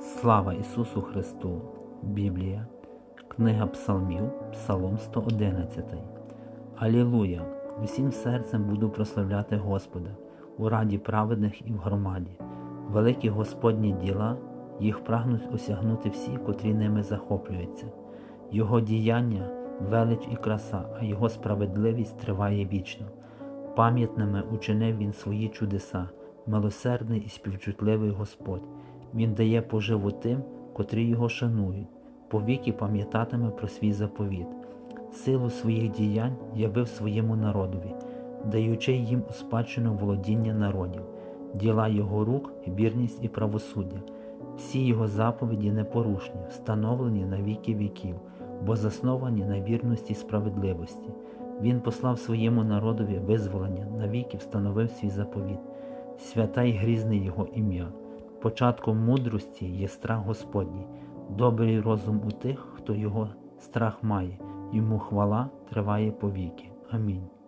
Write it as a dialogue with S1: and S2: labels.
S1: Слава Ісусу Христу! Біблія, Книга Псалмів, Псалом 111. Алілуя! Усім серцем буду прославляти Господа у раді праведних і в громаді. Великі Господні діла, їх прагнуть осягнути всі, котрі ними захоплюються. Його діяння велич і краса, а Його справедливість триває вічно. Пам'ятними учинив Він свої чудеса, милосердний і співчутливий Господь. Він дає поживу тим, котрі його шанують, повіки пам'ятатиме про свій заповіт. Силу своїх діянь явив своєму народові, даючи їм у спадщину володіння народів, діла його рук, вірність і правосуддя. Всі його заповіді непорушні, встановлені на віки віків, бо засновані на вірності і справедливості. Він послав своєму народові визволення, навіки встановив свій заповіт. Свята й грізне його ім'я. Початком мудрості є страх Господній, добрий розум у тих, хто його страх має, йому хвала триває повіки. Амінь.